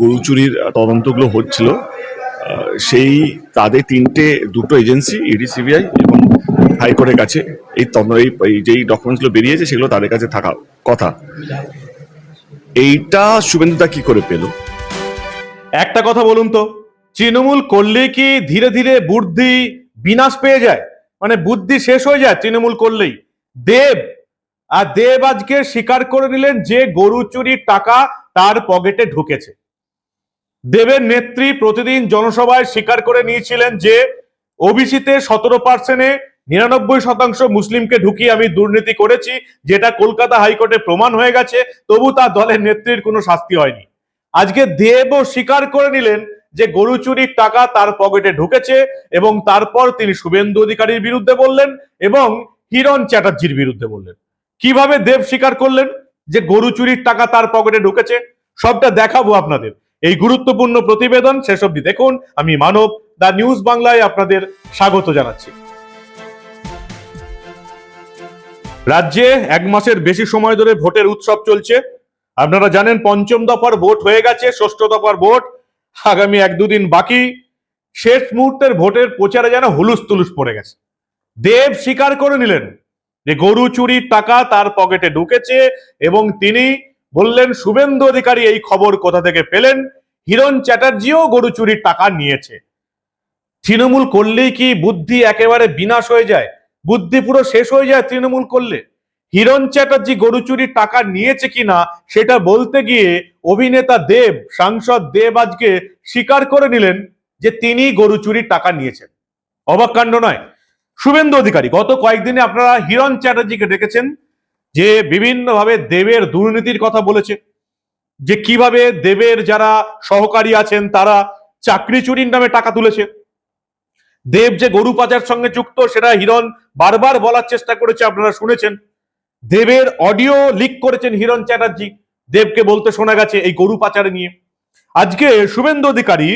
গরু চুরির তদন্তগুলো হচ্ছিল। সেই তাদের তিনটে, দুটো এজেন্সি, ইডি, সিবিআই এবং হাইকোর্টের কাছে এই এই যেই ডকুমেন্টসগুলো বেরিয়েছে সেগুলো তাদের কাছে থাকা কথা। এইটা শুভেন্দুদা কি করে পেল? একটা কথা বলুন তো, তৃণমূল করলে কি ধীরে ধীরে বুদ্ধি বিনাশ পেয়ে যায়? মানে বুদ্ধি শেষ হয়ে যায় তৃণমূল করলেই। দেব, আর দেব আজকে স্বীকার করে নিলেন যে গরু চুরির টাকা তার পকেটে ঢুকেছে। দেবের নেত্রী প্রতিদিন জনসভায় স্বীকার করে নিয়েছিলেন যে ওবিসিতে সতেরো পার্সেন্টে নিরানব্বই শতাংশ মুসলিমকে ঢুকিয়ে আমি দুর্নীতি করেছি, যেটা কলকাতা হাইকোর্টে প্রমাণ হয়ে গেছে, তবু তার দলের নেত্রীর কোনো শাস্তি হয়নি। আজকে দেবও স্বীকার করে নিলেন যে গরু চুরির টাকা তার পকেটে ঢুকেছে এবং তারপর তিনি শুভেন্দু অধিকারীর বিরুদ্ধে বললেন এবং হিরণ চ্যাটার্জির বিরুদ্ধে বললেন। কীভাবে দেব স্বীকার করলেন যে গরু চুরির টাকা তার পকেটে ঢুকেছে? সবটা দেখাবো আপনাদের। এই গুরুত্বপূর্ণ প্রতিবেদন শেষ অবধি দেখুন। আমি মানব দা নিউজ বাংলায় আপনাদের স্বাগত জানাচ্ছি। রাজ্যে এক মাসের বেশি সময় ধরে ভোটের উৎসব চলছে। আপনারা জানেন পঞ্চম দফার ভোট হয়ে গেছে, ষষ্ঠ দফার ভোট। আগামী এক দুদিন বাকি। শেষ মুহূর্তের ভোটের প্রচারে যেন হুলুস তুলুস পড়ে গেছে। দেব স্বীকার করে নিলেন যে গরু চুরির টাকা তার পকেটে ঢুকেছে এবং তিনি বললেন, শুভেন্দু অধিকারী, এই খবর কোথা থেকে পেলেন? হিরণ চ্যাটার্জিও গরু চুরির টাকা নিয়েছে। তৃণমূল করলেই কি বুদ্ধি একেবারে বিনাশ হয়ে যায়? বুদ্ধি পুরো শেষ হয়ে যায় তৃণমূল করলে। হিরণ চ্যাটার্জি গরু চুরির টাকা নিয়েছে কিনা, সেটা বলতে গিয়ে অভিনেতা দেব, সাংসদ দেব আজকে স্বীকার করে নিলেন যে তিনি গরু চুরির টাকা নিয়েছেন। অবাক কাণ্ড নয়। শুভেন্দু অধিকারী, গত কয়েকদিনে আপনারা হিরণ চ্যাটার্জিকে দেখেছেন যে বিভিন্নভাবে দেবের দুর্নীতির কথা বলেছে, যে কীভাবে দেবের যারা সহকারী আছেন তারা চাকরি চুরির নামে টাকা তুলেছে। দেব যে গরু পাচার সঙ্গে যুক্ত, সেটা হিরণ বারবার বলার চেষ্টা করেছে, আপনারা শুনেছেন। দেবের অডিও লিক করেছেন হিরণ চ্যাটার্জি। দেবকে বলতে শোনা গেছে এই গরু পাচার নিয়ে। আজকে শুভেন্দু অধিকারী,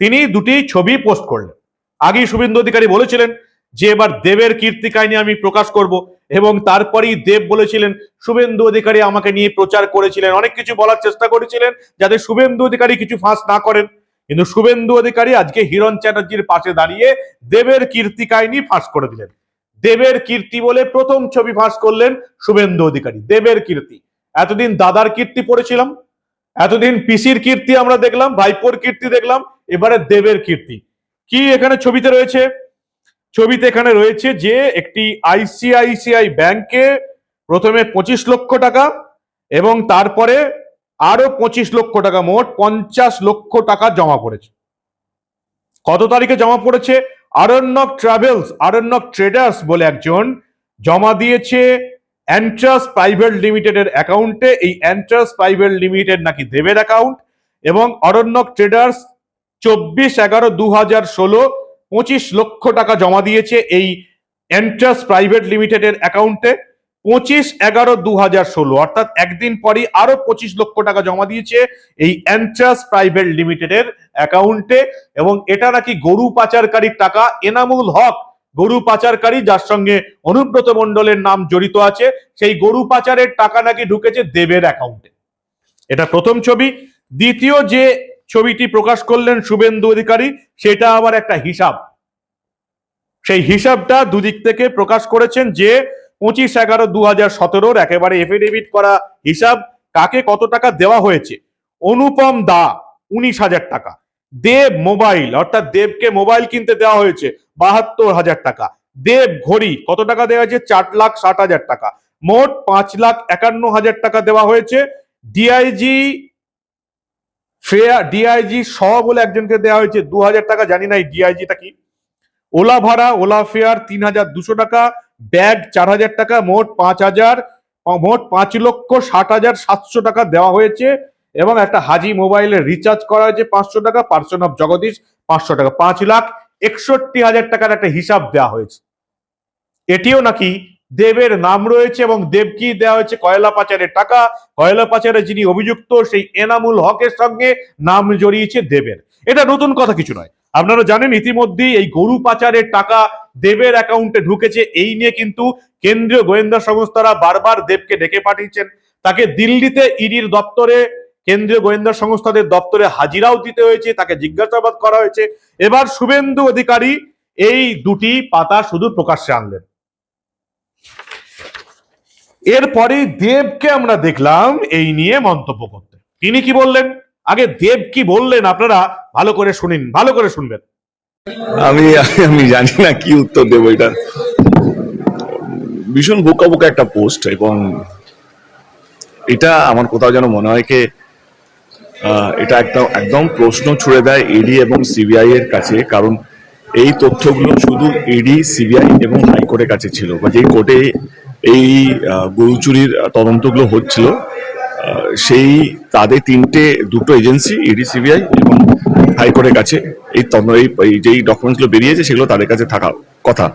তিনি দুটি ছবি পোস্ট করলেন। আগেই শুভেন্দু অধিকারী বলেছিলেন যে এবার দেবের কীর্তি কাহিনী আমি প্রকাশ করব, এবং তারপরেই দেব বলেছিলেন, শুভেন্দু অধিকারী আমাকে নিয়ে প্রচার করেছিলেন। অনেক কিছু বলার চেষ্টা করেছিলেন, যাতে শুভেন্দু অধিকারী কিছু ফাঁস না করেন। কিন্তু শুভেন্দু অধিকারী আজকে হিরণ চ্যাটার্জির পাশে দাঁড়িয়ে দেবের কীর্তি কাহিনী ফাঁস করে দিলেন। দেবের কীর্তি বলে প্রথম ছবি ফাঁস করলেন শুভেন্দু অধিকারী, দেবের কীর্তি। এতদিন দাদার কীর্তি পড়েছিলাম, এতদিন পিসির কীর্তি আমরা দেখলাম, ভাইপোর কীর্তি দেখলাম, এবারে দেবের কীর্তি। কি এখানে ছবিতে রয়েছে? ছবিতে এখানে রয়েছে যে একটি আইসিআইসিআই ব্যাংকে প্রথমে পঁচিশ লক্ষ টাকা এবং তারপরে আরও পঁচিশ লক্ষ টাকা, মোট পঞ্চাশ লক্ষ টাকা জমা পড়েছে। কত তারিখে জমা পড়েছে? আরণ্যক ট্রাভেলস, আরণ্যক ট্রেডার্স বলে একজন জমা দিয়েছে অ্যান্ট্রাস প্রাইভেট লিমিটেডের অ্যাকাউন্টে। এই অ্যান্ট্রাস প্রাইভেট লিমিটেড নাকি দেবের অ্যাকাউন্ট? এবং অরণ্যক ট্রেডার্স, চব্বিশ এগারো দু হাজার ষোলো পঁচিশ লক্ষ টাকা জমা দিয়েছে এই এন্ট্রাস প্রাইভেট লিমিটেডের অ্যাকাউন্টে পঁচিশ এগারো দু হাজার ষোলো, অর্থাৎ একদিন পরই আরও পঁচিশ লক্ষ টাকা জমা দিয়েছে এই এন্ট্রাস প্রাইভেট লিমিটেডের অ্যাকাউন্টে এবং এটা নাকি গরু পাচারকারীর টাকা, এনামুল হক গরু পাচারকারী, যার সঙ্গে অনুব্রত মণ্ডলের নাম জড়িত আছে, সেই গরু পাচারের টাকা নাকি ঢুকেছে দেবের অ্যাকাউন্টে এটা প্রথম ছবি। দ্বিতীয় যে ছবিটি প্রকাশ করলেন শুভেন্দু অধিকারী, সেটা আবার একটা হিসাব। সেই হিসাবটা দুদিক থেকে প্রকাশ করেছেন যে পঁচিশ এগারো দু হাজার সতেরোর একেবারে এফিডেভিট করা হিসাব কাকে কত টাকা দেওয়া হয়েছে? অনুপম দা, উনিশ হাজার টাকা। দেব মোবাইল, অর্থাৎ দেবকে মোবাইল কিনতে দেওয়া হয়েছে বাহাত্তর হাজার টাকা। দেব ঘড়ি, কত টাকা দেওয়া হয়েছে? চার লাখ ষাট হাজার টাকা। মোট পাঁচ লাখ একান্ন হাজার টাকা দেওয়া হয়েছে। ডিআইজি ফেয়ার ডিআইজি স বলে একজনকে দেওয়া হয়েছে দু হাজার টাকা, জানি না এই ডিআইজিটা কি। ওলা ভাড়া, ওলা ফেয়ার তিন হাজার দুশো টাকা, ব্যাগ চার হাজার টাকা, মোট পাঁচ হাজার মোট পাঁচ লক্ষ ষাট হাজার সাতশো টাকা দেওয়া হয়েছে এবং একটা হাজি মোবাইলে রিচার্জ করা হয়েছে পাঁচশো টাকা, পার্সন অফ জগদীশ পাঁচশো টাকা, পাঁচ লাখ একষট্টি হাজার টাকার একটা হিসাব দেওয়া হয়েছে। এটিও নাকি দেবের নাম রয়েছে এবং দেবকি দেওয়া হয়েছে? কয়লা পাচারের টাকা। কয়লা পাচারে যিনি অভিযুক্ত, সেই এনামুল হকের সঙ্গে নাম জড়িয়েছে দেবের। এটা নতুন কথা কিছু নয়। আপনারা জানেন, ইতিমধ্যেই এই গরু পাচারের টাকা দেবের অ্যাকাউন্টে ঢুকেছে। এই নিয়ে কিন্তু কেন্দ্রীয় গোয়েন্দা সংস্থারা বারবার দেবকে ডেকে পাঠিয়েছেন। তাকে দিল্লিতে ইডির দপ্তরে, কেন্দ্রীয় গোয়েন্দা সংস্থাদের দপ্তরে হাজিরাও দিতে হয়েছে, তাকে জিজ্ঞাসাবাদ করা হয়েছে। এবার শুভেন্দু অধিকারী এই দুটি পাতা শুধু প্রকাশ্যে আনলেন। এরপরে দেবকে আমরা দেখলাম এই নিয়ে মন্তব্য করতে। তিনি কি বললেন? আগে দেব কি বললেন আপনারা ভালো করে শুনিন, ভালো করে শুনবেন। আমি আমি জানি না কি উত্তর দেবো এটা। ভীষণ বোকা বোকা একটা পোস্ট এবং এটা আমার কোথাও যেন মনে হয় কি এটা একদম একদম প্রশ্ন ছুড়ে দেয় ইডি এবং সিবিআই এর কাছে, কারণ এই তথ্যগুলো শুধু ইডি সিবিআই এবং হাইকোর্টের কাছে ছিল। বা যে কোর্টে এই গরু চুরির তদন্তগুলো হচ্ছিল। সেই, তাদের তিনটে, দুটো এজেন্সি, ইডি, সিবিআই এবং হাইকোর্টের কাছে এই এই যেই ডকুমেন্টসগুলো বেরিয়েছে, সেগুলো তাদের কাছে থাকা কথা।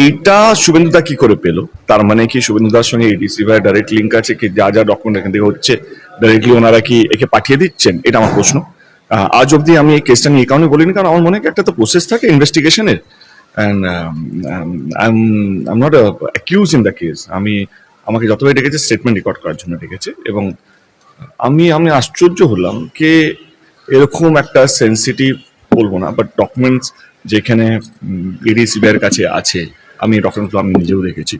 এইটা শুভেন্দুদা কি করে পেল? তার মানে কি শুভেন্দুদার সঙ্গে এডিসি ভাই ডাইরেক্ট লিঙ্ক আছে কি যা যা ডকুমেন্ট এখান থেকে হচ্ছে ডাইরেক্টলি ওনারা কি একে পাঠিয়ে দিচ্ছেন? এটা আমার প্রশ্ন। আজ অবধি আমি এই কেসটা নিয়ে এই কারণে বলিনি, কারণ আমার মনে হয় একটা তো প্রসেস থাকে ইনভেস্টিগেশনের and I am not accuse in the case আমি, আমাকে যতবার ডেকেছে স্টেটমেন্ট রেকর্ড করার জন্য ডেকেছে। এবং আমি আমি আশ্চর্য হলাম যে এরকম একটা সেন্সিটিভ বলব না বাট ডকুমেন্টস যেখানে ইডি কাছে আছে, আমি ডকুমেন্টগুলো আমি নিজেও দেখেছি।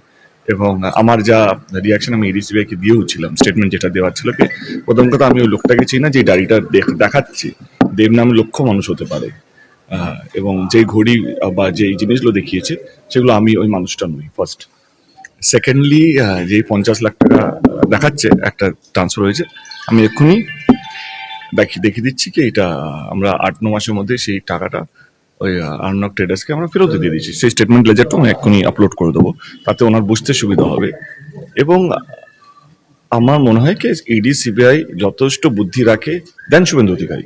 এবং আমার যা রিয়াকশন আমি ইডি সিবিআইকে দিয়েও ছিলাম স্টেটমেন্ট যেটা দেওয়ার ছিল কি প্রথম কথা আমি ওই লোকটাকে চিনি না, যে ডায়েরিটা দেখ- দেখাচ্ছি। দেব নামে লক্ষ মানুষ হতে পারে। এবং যে ঘড়ি বা যে জিনিসগুলো দেখিয়েছে, সেগুলো আমি ওই মানুষটা নই ফার্স্ট সেকেন্ডলি যে পঞ্চাশ লাখ টাকা দেখাচ্ছে, একটা ট্রান্সফার হয়েছে, আমি এক্ষুনি দেখি দেখিয়ে দিচ্ছি কি এটা, আমরা আট, ন মাসের মধ্যে সেই টাকাটা ওই আর্নক ট্রেডার্সকে আমরা ফেরত দিয়ে দিচ্ছি সেই স্টেটমেন্ট লেজারটা আমি এক্ষুনি আপলোড করে দেবো, তাতে ওনার বুঝতে সুবিধা হবে। এবং আমার মনে হয় কি ইডি সিবিআই যথেষ্ট বুদ্ধি রাখে দেন শুভেন্দু অধিকারী।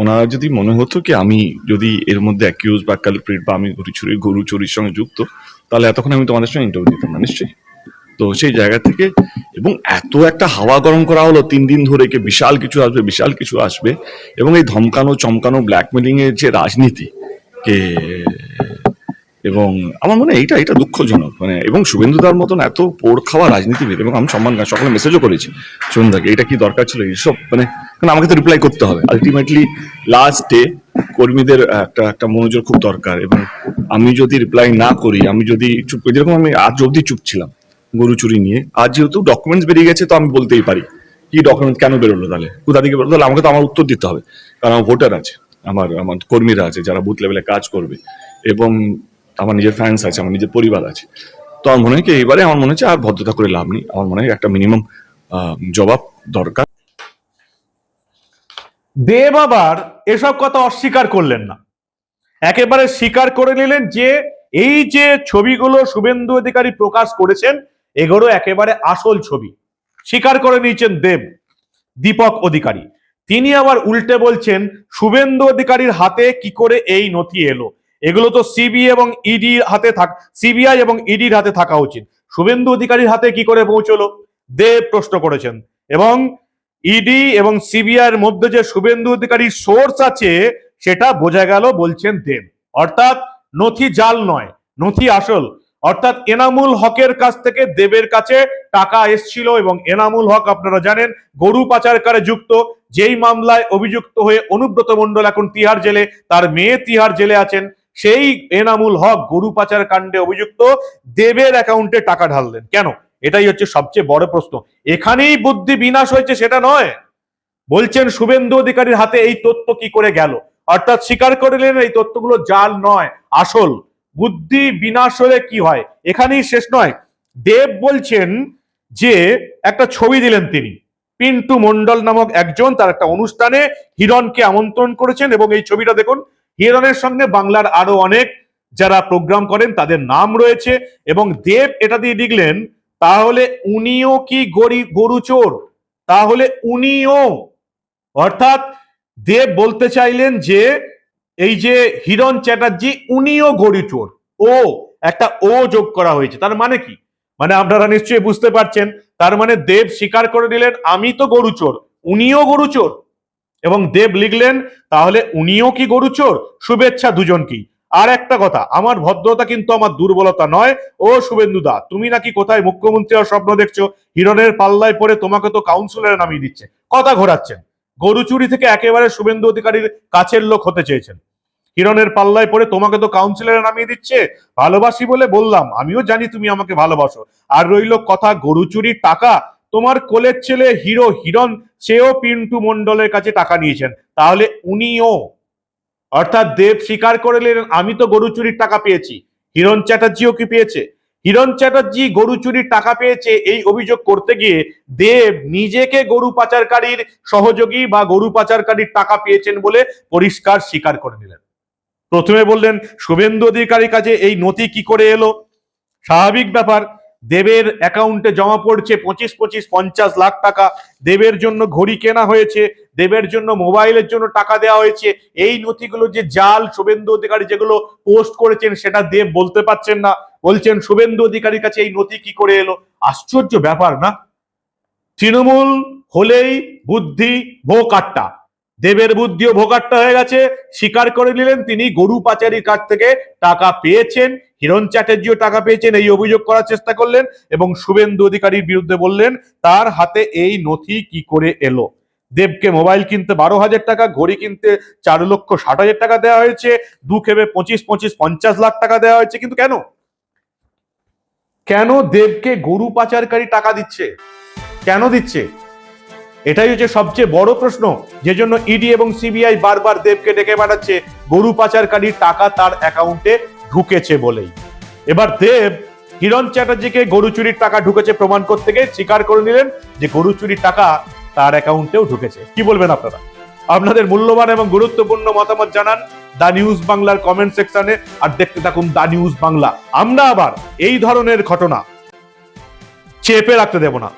ওনারা যদি মনে হতো কি আমি যদি এর মধ্যে অ্যাকিউজ বা কালপ্রিট বা আমি গরু চুরি গরু চুরির সঙ্গে যুক্ত, তাহলে এতক্ষণ আমি তোমাদের সঙ্গে ইন্টারভিউ দিতাম না, নিশ্চয়ই? তো সেই জায়গা থেকে এবং এত একটা হাওয়া গরম করা হলো, তিন দিন ধরে কে বিশাল কিছু আসবে, বিশাল কিছু আসবে, এবং এই ধমকানো, চমকানো ব্ল্যাকমেলিং এর যে রাজনীতি, কে এবং আমার মনে হয় এইটা এটা দুঃখজনক মানে এবং শুভেন্দুদার মতন এত পোড় খাওয়া রাজনীতিবিদ, এবং আমি সম্মান সকলে মেসেজও করেছি, শুভেন্দুদাকে এটা কি দরকার ছিল? এইসব মানে কারণ আমাকে তো রিপ্লাই করতে হবে। আলটিমেটলি লাস্ট ডে কর্মীদের একটা একটা মনোযোগ খুব দরকার, এবং আমি যদি রিপ্লাই না করি, আমি যদি চুপ করি যেরকম আমি আজ অবধি চুপ ছিলাম, গরু চুরি নিয়ে, আজ যেহেতু ডকুমেন্টস বেরিয়ে গেছে, তো আমি বলতেই পারি, কি ডকুমেন্ট কেন বেরোলো তাহলে? কোথা থেকে বেরোলো? তাহলে আমাকে তো আমার উত্তর দিতে হবে, কারণ আমার ভোটার আছে, আমার আমার কর্মীরা আছে, যারা বুথ লেভেলে কাজ করবে, এবং আমার নিজের ফ্যান্স আছে, আমার নিজের পরিবার আছে। তো আমার মনে হয় কি এবারে আমার মনে হচ্ছে আর ভদ্রতা করে লাভ নেই। আমার মনে হয় একটা মিনিমাম জবাব দরকার। দেব আবার এসব কথা অস্বীকার করলেন না। একেবারে স্বীকার করে নিলেন যে, এই যে ছবিগুলো শুভেন্দু অধিকারী প্রকাশ করেছেন, এগুলো একেবারে আসল ছবি। স্বীকার করে নিয়েছেন দেব, দীপক অধিকারী। তিনি আবার উল্টে বলছেন, শুভেন্দু অধিকারীর হাতে কি করে এই নথি এলো? এগুলো তো সিবি এবং ইডি হাতে থাক সিবিআই এবং ইডির হাতে থাকা উচিত। শুভেন্দু অধিকারীর হাতে কি করে পৌঁছলো? দেব প্রশ্ন করেছেন। এবং ইডি এবং সিবিআই মধ্যে যে শুভেন্দু অধিকারীর সোর্স আছে, সেটা বোঝা গেল বলছেন দেব। অর্থাৎ নথি জাল নয়, নথি আসল। অর্থাৎ এনামুল হকের কাছ থেকে দেবের কাছে টাকা এসছিল এবং এনামুল হক, আপনারা জানেন, গরু পাচারকারে যুক্ত। যেই মামলায় অভিযুক্ত হয়ে অনুব্রত মণ্ডল এখন তিহার জেলে, তার মেয়ে তিহার জেলে আছেন। সেই এনামুল হক গরু পাচার কাণ্ডে অভিযুক্ত দেবের অ্যাকাউন্টে টাকা ঢাললেন। কেন? এটাই হচ্ছে সবচেয়ে বড় প্রশ্ন। এখানেই বুদ্ধি বিনাশ হয়েছে সেটা নয়। বলছেন, শুভেন্দু অধিকারীর হাতে এই তথ্য কি করে গেল? অর্থাৎ স্বীকার করলেন এই তথ্যগুলো জাল নয়, আসল। বুদ্ধি বিনাশ হলে কি হয়? এখানেই শেষ নয়। দেব বলছেন যে, একটা ছবি দিলেন তিনি। পিন্টু মন্ডল নামক একজন তার একটা অনুষ্ঠানে হিরণকে আমন্ত্রণ করেছেন এবং এই ছবিটা দেখুন হিরণের সঙ্গে বাংলার আরও অনেক যারা প্রোগ্রাম করেন, তাদের নাম রয়েছে। এবং দেব এটা দিয়ে লিখলেন, তাহলে উনিও কি গরি, গরু চোর? তাহলে উনিও। অর্থাৎ দেব বলতে চাইলেন যে, এই যে হিরণ চ্যাটার্জি, উনিও গরু চোর। ও, একটা ও যোগ করা হয়েছে। তার মানে কি? মানে আপনারা নিশ্চয়ই বুঝতে পারছেন। তার মানে দেব স্বীকার করে দিলেন আমি তো গরু চোর। উনিও গরু চোর। এবং দেব লিখলেন, তাহলে উনিও কি গরু চোর? শুভেচ্ছা দুজনকেই আর একটা কথা, আমার ভদ্রতা কিন্তু আমার দুর্বলতা নয়। ও শুভেন্দু দা, তুমি নাকি কোথায় মুখ্যমন্ত্রী হওয়ার স্বপ্ন দেখছ? হিরণের পাল্লায় পড়ে তোমাকে তো কাউন্সিলরে নামিয়ে দিচ্ছে। কথা ঘোরাচ্ছেন। গরু চুরি থেকে একেবারে শুভেন্দু অধিকারীর কাছের লোক হতে চেয়েছেন। হিরণের পাল্লায় পড়ে তোমাকে তো কাউন্সিলরে নামিয়ে দিচ্ছে? ভালোবাসি বলে বললাম, আমিও জানি তুমি আমাকে ভালোবাসো। আর রইল কথা, গরু চুরির টাকা? তোমার কোলের ছেলে হিরো, হিরণ, সেও পিন্টু মন্ডলের কাছে টাকা নিয়েছেন। তাহলে উনিও, অর্থাৎ দেব স্বীকার করে নিলেন, আমি তো গরু চুরির টাকা পেয়েছি। হিরণ চ্যাটার্জিও কি পেয়েছে? হিরণ চ্যাটার্জি গরু চুরির টাকা পেয়েছে এই অভিযোগ করতে গিয়ে দেব নিজেকে গরু পাচারকারীর সহযোগী বা গরু পাচারকারীর টাকা পেয়েছেন বলে পরিষ্কার স্বীকার করে নিলেন। প্রথমে বললেন, শুভেন্দু অধিকারীর কাছে এই নথি কি করে এলো? স্বাভাবিক ব্যাপার দেবের অ্যাকাউন্টে জমা পড়ছে পঁচিশ পঁচিশ, পঞ্চাশ লাখ টাকা। দেবের জন্য ঘড়ি কেনা হয়েছে, দেবের জন্য মোবাইলের জন্য টাকা দেওয়া হয়েছে। এই নথিগুলো যে জাল শুভেন্দু অধিকারী যেগুলো পোস্ট করেছেন, সেটা দেব বলতে পারছেন না। বলছেন, শুভেন্দু অধিকারীর কাছে এই নথি কি করে এলো? আশ্চর্য ব্যাপার না? তৃণমূল হলেই বুদ্ধি ভোকাট্টা। দেবের বুদ্ধিও ভোকাট্টা হয়ে গেছে। স্বীকার করে নিলেন তিনি গরু পাচারির কাছ থেকে টাকা পেয়েছেন। হিরণ চ্যাটার্জিও টাকা পেয়েছেন, এই অভিযোগ করার চেষ্টা করলেন এবং শুভেন্দু অধিকারীর বিরুদ্ধে বললেন, তার হাতে এই নথি কি করে এলো? দেবকে মোবাইল কিনতে বারো হাজার টাকা, ঘড়ি কিনতে চার লক্ষ ষাট হাজার টাকা দেওয়া হয়েছে, দু খেবে পঁচিশ পঁচিশ, পঞ্চাশ লাখ টাকা দেওয়া হয়েছে, কিন্তু কেন? কেন দেবকে গরু পাচারকারী টাকা দিচ্ছে? কেন দিচ্ছে? এটাই হচ্ছে সবচেয়ে বড় প্রশ্ন, যে জন্য ইডি এবং সিবিআই বারবার দেবকে ডেকে পাঠাচ্ছে, গরু পাচারকারীর টাকা তার অ্যাকাউন্টে ঢুকেছে বলেই। এবার দেব কিরণ চ্যাটার্জিকে গরু চুরির টাকা ঢুকেছে প্রমাণ করতে গিয়ে স্বীকার করে নিলেন যে গরু চুরির টাকা তার অ্যাকাউন্টেও ঢুকেছে। কি বলবেন আপনারা? আপনাদের মূল্যবান এবং গুরুত্বপূর্ণ মতামত জানান দা নিউজ বাংলার কমেন্ট সেকশনে আর দেখতে থাকুন দা নিউজ বাংলা। আমরা আবার এই ধরনের ঘটনা চেপে রাখতে দেব না।